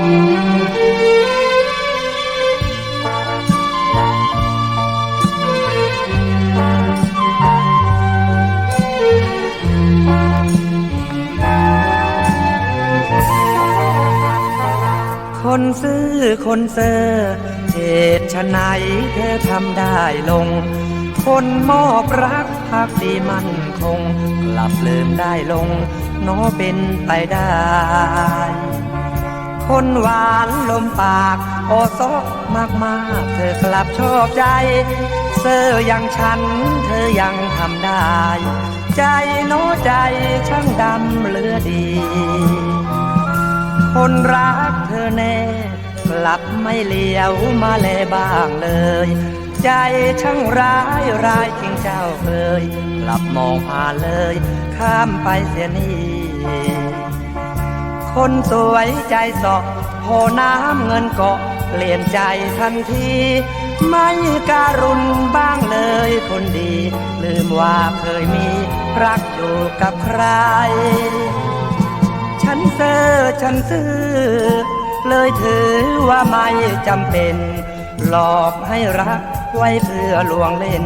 คนซื้อคนเซอร์เหตุไฉนเธอทำได้ลง คนมอบรักพักดีมั่นคง กลับลืมได้ลงโนเป็นไปได้ คนหวานลมปาก โอซอกมากมากๆเธอกลับชอบใจเซอร์อย่างฉัน เธอยังทำได้ ใจโน้ใจช่างดำเหลือดี คนรักเธอแน่ กลับไม่เลี้ยวมาแลบ้างเลย ใจช่างร้ายร้ายจริงเจ้าเคยกลับมองผ่านเลย ข้ามไปเสียนี่ คนสวยใจสอกพอน้ำเงินเกาะเปลี่ยนใจทันที ไม่การุณบ้างเลยคนดี ลืมว่าเคยมีรักอยู่กับใคร ฉันเซอฉันซื้อ เลยถือว่าไม่จำเป็น หลอกให้รักไว้เพื่อลวงเล่น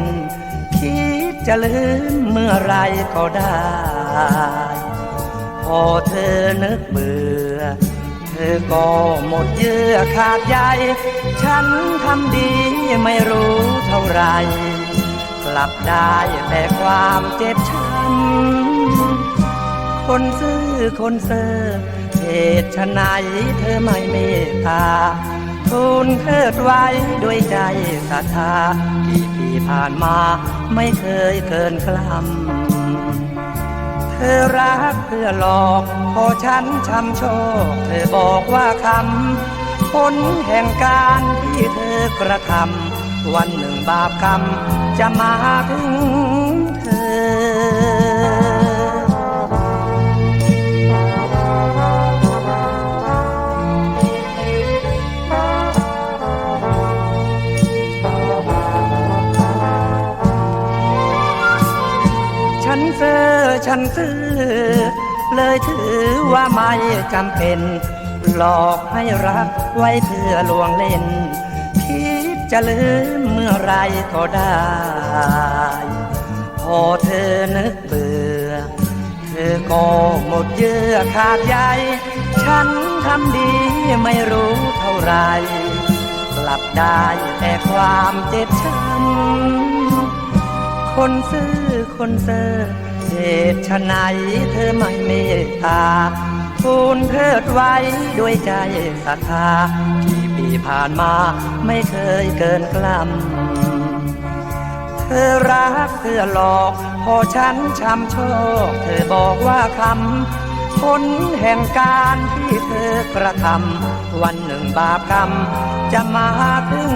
คิดจะลืมเมื่อไรก็ได้ พอเธอนึกเบื่อ เธอก็หมดเยื่อขาดใยฉันทำดีไม่รู้เท่าไร กลับได้แต่ความเจ็บช้ำคนซื้อคนเซอร์เหตุไฉนเธอไม่เมตตาทูลเทิดไว้ด้วยใจศรัทธากี่ปีผ่านมาไม่เคยเกินกล้ำ อรักเพื่อหลอก พอฉันช้ำโชค เธอบอกว่าคำผลแห่งการที่เธอกระทำวันหนึ่งบาปกรรมจะมาถึง เซอร์ฉันซื้อ เลยถือว่าไม่จำเป็น หลอกให้รักไว้เพื่อลวงเล่น คิดจะลืมเมื่อไรก็ได้ พอเธอนึกเบื่อ เธอก็หมดเยื่อขาดใยฉันทำดีไม่รู้เท่าไร กลับได้แต่ความเจ็บช้ำ คนซื้อคนเซอร์เหตุไฉนเธอไม่เมตตาทูลเทิดไว้ด้วยใจศรัทธาที่ปีผ่านมาไม่เคยเกินกล้ำเธอรักเพื่อหลอก พอฉันช้ำโชค เธอบอกว่าคำผลแห่งการที่เธอกระทำวันหนึ่งบาปกรรมจะมาถึง